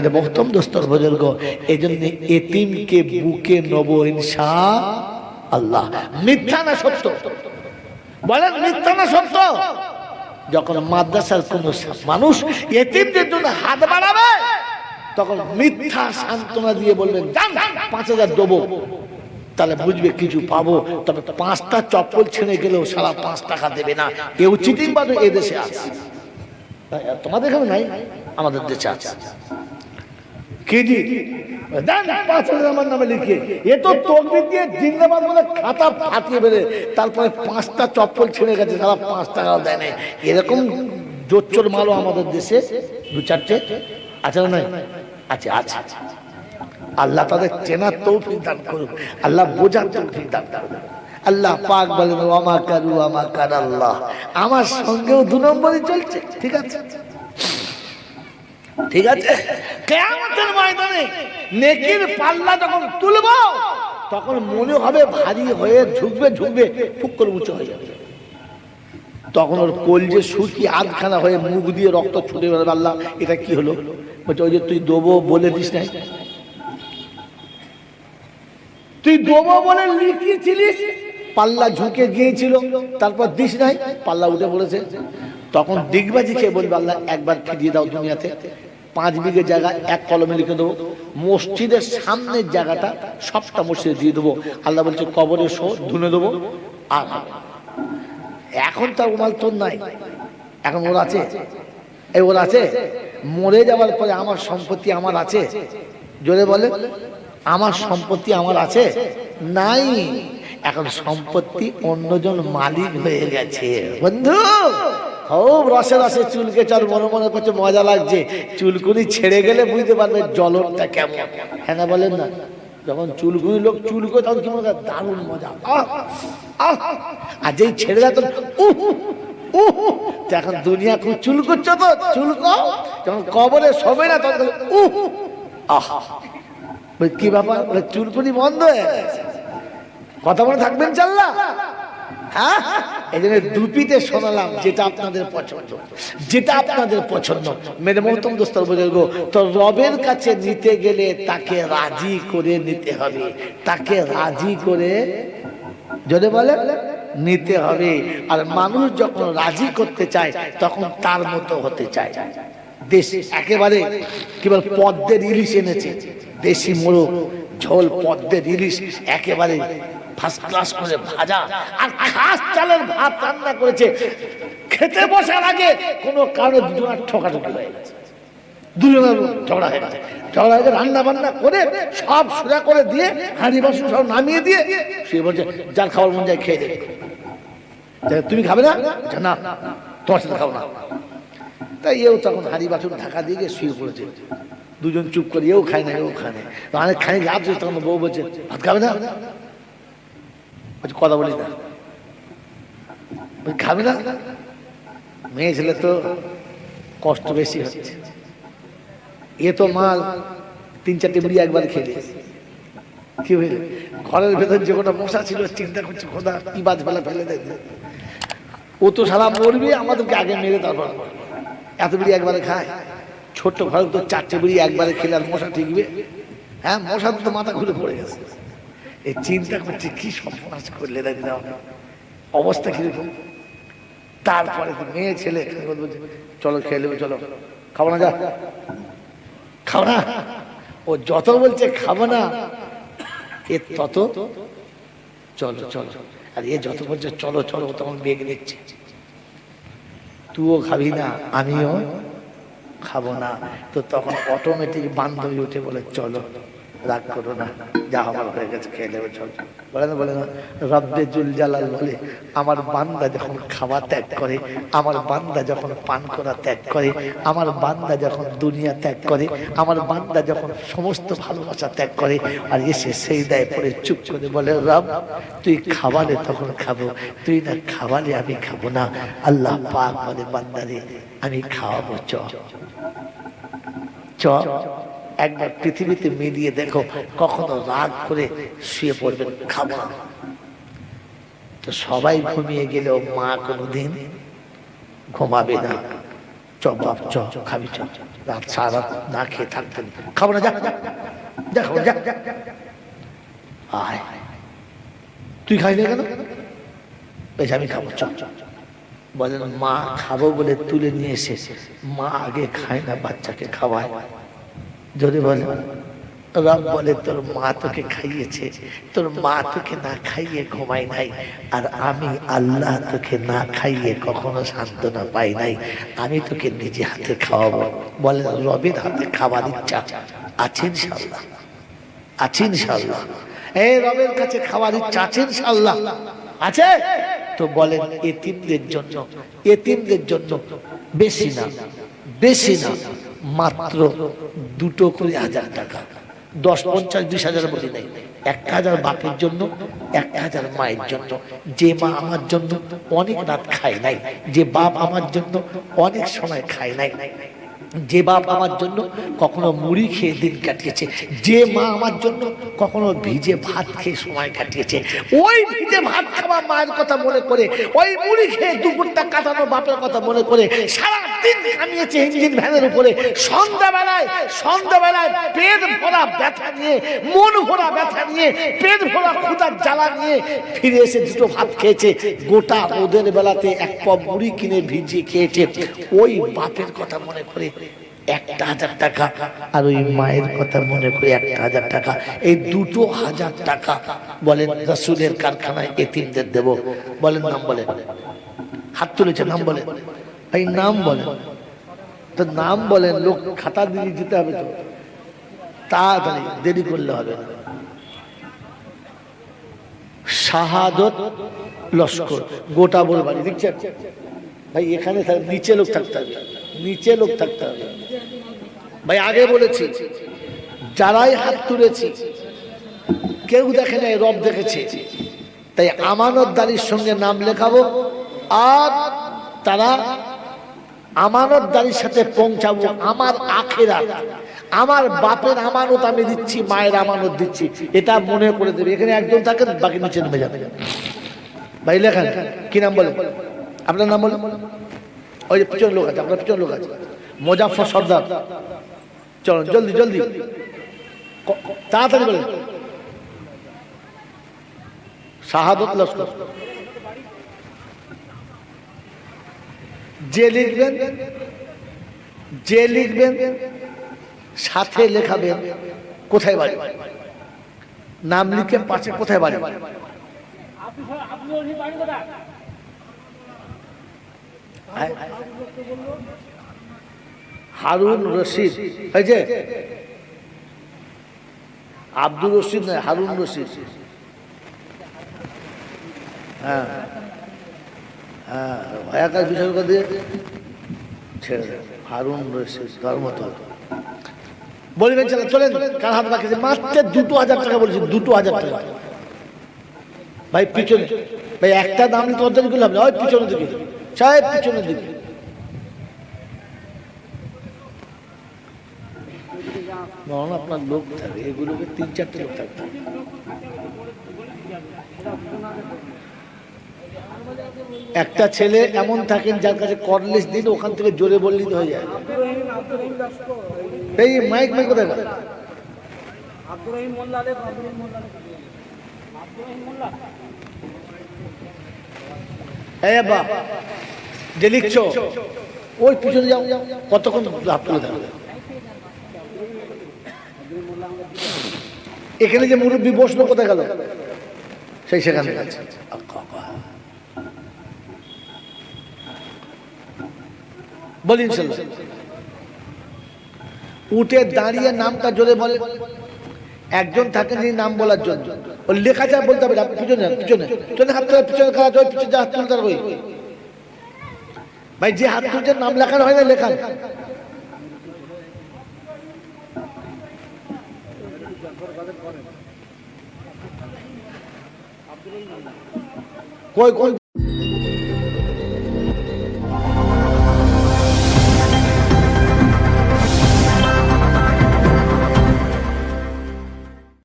মেরে মহতম দোস্তর বুজুর্গ এই জন্য এতিমকে বুকে নব ইনশা আল্লাহ। মিথ্যা না সত্য? বলেন, মিথ্যা না সত্য? যখন মাদ্রাসার কোন মানুষ এতিমদের জন্য হাত বাড়াবে, তখন মিথ্যা সান্ত্বনা দিয়ে বলবেন, যান, পাঁচ হাজার দেবো। তাহলে বুঝবে কিছু পাবো। তবে পাঁচটা চপ্পল ছেড়ে গেলেও সারা পাঁচ টাকা দেবে না। কেউ চিটিং বাদে এদেশে আছে। তোমাদের এখানে নাই, আমাদের দেশে আছে। কেজি দেন, পাঁচ হাজার আমার নামে লিখে এ তো তকবির দিয়ে জিন্দাবাদ বলে খাতা ফাটিয়ে বেড়ে তারপরে পাঁচটা চপ্পল ছিঁড়ে গেছে, সারা পাঁচ টাকাও দেয় নাই। এরকম জোচ্চর মালও আমাদের দেশে দু চারটে আছে না আছে আছে। আল্লাহ তাদের চেনার তৌফিক দান করুক। আল্লাহ বোঝার তৌফিক দান করুক। আল্লাহ পাক বলেন আমা কারু আমা কার আল্লাহ। আমার সঙ্গেও দু নম্বরই চলছে, ঠিক আছে? ঠিক আছে? কেয়ামতের ময়দানে নেকির পাল্লা যখন তুলব, তখন মনে হবে ভারী হয়ে ঝুঁকবে ঝুঁকবে, ফুক করে উঁচু হয়ে যাবে। তখন ওর কোল কলজে সুখী আধখানা হয়ে মুখ দিয়ে রক্ত ছুটে বেরোবে, আল্লাহ, এটা কি হলো? বলছে, ওই যে তুই দেবো বলে দিস নাই। তুই দেবো বলে লিখিয়েছিলিস? পাল্লা ঝুঁকে গিয়েছিল, তারপর দিস নাই, পাল্লা উঠে পড়েছে। তখন দিগবাজি খেয়ে বলবে, আল্লাহ, একবার ফিরিয়ে দাও দুনিয়াতে। পাঁচ বিঘে জায়গা, এক কলমে লিখে দেবো। মসজিদের সামনের জায়গাটা সবটা মসজিদে দিয়ে দেবো। আল্লাহ বলছে, কবরে শো, ধুনে দেবো। আর এখন তার উমাল তোর নাই। এখন ওর আছে। এই ওর আছে। মরে যাওয়ার পরে আমার সম্পত্তি আমার আছে। জোরে বলে, আমার সম্পত্তি আমার আছে? নাই। এখন সম্পত্তি অন্যজন মালিক হয়ে গেছে। বন্ধু! খুব রসে রসে চুলকে চল মনে মনে করছে মজা লাগছে। চুলকুনি ছেড়ে গেলে বুঝতে পারবে জ্বলনটা কেমন। হ্যাঁ বলেন না? যখন চুলকুনি লোক চুলকো তখন কি মনে দারুণ মজা। আর যেই ছেড়ে উহ তো এখন দুনিয়া খুব চুল করছ তো চুলকো। যখন কবরে শোবে না তখন উহ আহ। বলি, কি ব্যাপার? বলে, চুলকুনি বন্ধ হয়ে কথা মনে থাকবেন চাল্লা হ্যাঁ? এই জন্য দুপিতে শোনালাম যেটা আপনাদের পছন্দ। যেটা আপনাদের পছন্দ। মেরে মহতম দোস্তর বুজুর্গ তো রবের কাছে নিতে গেলে তাকে রাজি করে নিতে হবে। তাকে রাজি করে যদি বলে, নিতে হবে। আর মানুষ যখন রাজি করতে চায়, তখন তার মতো হতে চায়। দেশ একেবারে কেবল পদ্মের ইলিশ এনেছে। দেশি মোড়ক ঝোল, পদ্মের ইলিশ, একেবারে ফার্স্ট ক্লাস করে ভাজা আর খাস চালের ভাত রান্না করেছে। খেতে বসার আগে কোনো কারণে দুজনের ঠকাঠকি হয়ে গেছে। দুজনের ঝগড়া হয়ে গেছে। ঝগড়া হয়ে রান্না বান্না করে সব সোজা করে দিয়ে হাঁড়ি বাসন সব নামিয়ে দিয়ে সে বলছে যার খাবার মন যায় খেয়ে দেবে। তুমি খাবে না? না তোমার সাথে খাব না। তাই এও তখন হাঁড়ি বাসন ঢাকা দিয়ে গিয়ে শুয়ে পড়েছে। দুজন চুপ করে এও খায় না এও খায় না। অনেক খাই লাভ তখন বউ বলছে ভাত খাবে না? বলছে, কথা বলি না। খাবি না? মেয়ে ছেলে তো কষ্ট বেশি হচ্ছে। এ তো মাল তিন চারটে বিড়ি একবার খেলে কি হইল? ঘরের ভেতর যে কোনো মশা ছিল, চিন্তা করছে, খোদা, কি বাজ ফেলা ফেলে দেয়। ও তো সারা মরবে, আমাদেরকে আগে মেরে তারপর এত বিড়ি একবারে খায়। ছোট্ট ঘরে তো চারটে বিড়ি একবারে খেলে আর মশা ঠিকবে। হ্যাঁ মশা তো মাথা ঘুরে পড়ে গেছে। এই চিন্তা করছে, কি সর্বনাশ করলে দেখ দাও অবস্থা কীরকম? তারপরে মেয়ে, ছেলে চলো খেয়ে নেবে, চলো। খাব না, যা। খাব না। ও যত বলছে খাব না, এ তত। চলো চলো। আর এ যত বলছে, চলো চলো তখন বেগ নিচ্ছে তুইও খাবি না, আমিও খাব না। তো তখন অটোমেটিক বান্ধবী উঠে বলে, চলো। রাগ করো না, যা আমার হয়ে গেছে, খেয়ে নেবে চল বলে না বলে না, রব্বে জুল জালাল বলে, আমার বান্দা যখন খাওয়া ত্যাগ করে, আমার বান্দা যখন পান করা ত্যাগ করে, আমার বান্দা যখন দুনিয়া ত্যাগ করে, আমার বান্দা যখন সমস্ত ভালোবাসা ত্যাগ করে, আর এসে সেই দায় পড়ে চুপ করে বলে, রব, তুই খাওয়ালে তখন খাব, তুই না খাওয়ালে আমি খাব না, আল্লাহ পাক বলে, বান্দারে, আমি খাওয়াবো, চ। চ। একবার পৃথিবীতে মিলিয়ে দেখো কখনো রাগ করে শুয়ে পড়বে খাব না। তো সবাই ঘুমিয়ে গেলেও মা কোনোদিন ঘুমাবে না। চ বাপ চ খাবি চ। রাত সারা না খেয়ে থাকতে নেই। খাব না যা। যা, খাব যা। আয়। তুই খাই না কেন? বেশ আমি খাব চ। বলেন মা খাব বলে তুলে নিয়ে এসে মা আগে খায় না বাচ্চাকে খাওয়ায়। যদি বলে, রব বলে, তোর মা তোকে খাইয়েছে, তোর মা তোকে না খাইয়ে ঘুমাই নাই, আর আমি আল্লাহ তোকে না খাইয়ে কখনো সান্ত্বনা পাই নাই, আমি তোকে নিজে হাতে খাওয়াবো। বলে, রবের হাতে খাবার ইচ্ছা আছে ইনশাল্লাহ আছে ইনশাল্লাহ এই রবের কাছে খাওয়ার ইচ্ছা আছে ইনশাল্লাহ আছে? তো বলেন এতিমদের জন্য এতিমদের জন্য বেশি না বেশি না মাত্র দুটো করে হাজার টাকা। দশ, পঞ্চাশ, বিশ হাজার বলি নাই। একটা হাজার বাপের জন্য একটা হাজার মায়ের জন্য। যে মা আমার জন্য অনেক রাত খায় নাই, যে বাপ আমার জন্য অনেক সময় খায় নাই। যে বাপ আমার জন্য কখনো মুড়ি খেয়ে দিন কাটিয়েছে, যে মা আমার জন্য কখনো ভিজে ভাত খেয়ে সময় কাটিয়েছে। ওই ভিজে ভাত খাওয়া মায়ের কথা মনে করে, ওই মুড়ি খেয়ে দুপুরটা কাটানো বাপের কথা মনে করে, সারা গোটা ওদের বেলাতে এক পপ মুড়ি কিনে ভিজিয়ে খেয়েছে। ওই বাপের কথা মনে করে একটা হাজার টাকা আর ওই মায়ের কথা মনে করে একটা হাজার টাকা। এই দুটো হাজার টাকা বলেন রসুলের কারখানায় এতিমদের দেব। বলেন নাম বলেন। হাত তুলেছে নাম বলেন। ভাই নাম বলেন তো নাম বলেন লোক খাতা দিয়ে যেতে হবে তো। তাড়াতাড়ি, দেরি করলে হবে না। শাহাদত লস্কর, গোটা বল বাড়ি, দেখছেন? ভাই, এখানে নিচে লোক থাকতে হবে। নিচে লোক থাকতে হবে। ভাই, আগে বলেছি, যারাই হাত তুলেছি, কেউ দেখে নাই, রব দেখেছে। তাই আমানতদারির সঙ্গে নাম লেখাবো, আর তারা আমানতদারির সাথে পৌঁছাবো আমার আখেরা আমার বাপের আমানত আমি দিচ্ছি, মায়ের আমানত দিচ্ছি। এটা মনে করে দেবে। এখানে একজন থাকেন, বাকি নিচে নেমে যাবে। ভাই, লেখান, কি নাম বলেন? আপনার নাম বলেন? ওই যে পিছনে লোক আছে, আপনার পিছনে লোক আছে। মোজাফর সর্দার। চলুন, জলদি জলদি। তাড়াতাড়ি বলেন। শাহাদত লস্কর। যে লিখবেন যে লিখবেন, সাথে লেখাবেন, কোথায় বাড়ি? নাম লিখে পাশে কোথায় বাড়ি? হারুন রশিদ হয়েছে আব্দুর রশিদ নয়, হারুন রশিদ। হ্যাঁ। হ্যাঁ ভয়াকার বিসর্গ দিয়ে ছেড়ে দেন হারুন রশিদ ধর্মতল বলবেন চলে চলেন কার হাত রাখেছে মাত্র দুটো হাজার টাকা বলছি দুটো হাজার টাকা ভাই পিছনে ভাই একটা দাম নিতে অর্জন করলে হবে না, ওই পিছনের দিকে সাহেব পিছনের দিকে বরং আপনার লোক থাকে এগুলোকে তিন চারটে লোক থাকবে একটা ছেলে এমন থাকেন যার কাছে করলেস দিন ওখান থেকে জোরে বললেই তো হয়ে যায়। এই মাইক মাইক কোথায়? বা যে লিখছো, ওই পিছনে যাও, কতক্ষণ তুলে থাকবে? এখানে যে মুরব্বী বসল কোথায় গেল? সেই সেখানে গেছে। বলি উঠে দাঁড়িয়ে নামটা জোরে বলে। একজন থাকেন যিনি নাম বলার জন্য। ও লেখা যায় বলতে হবে পিছনে পিছনে। পিছনে হাত তোলা, পিছনে খাওয়া যায় পিছনে হাত তুলতে ওই ভাই, যে হাত তুলছে নাম লেখানো হয় না লেখান কই কোন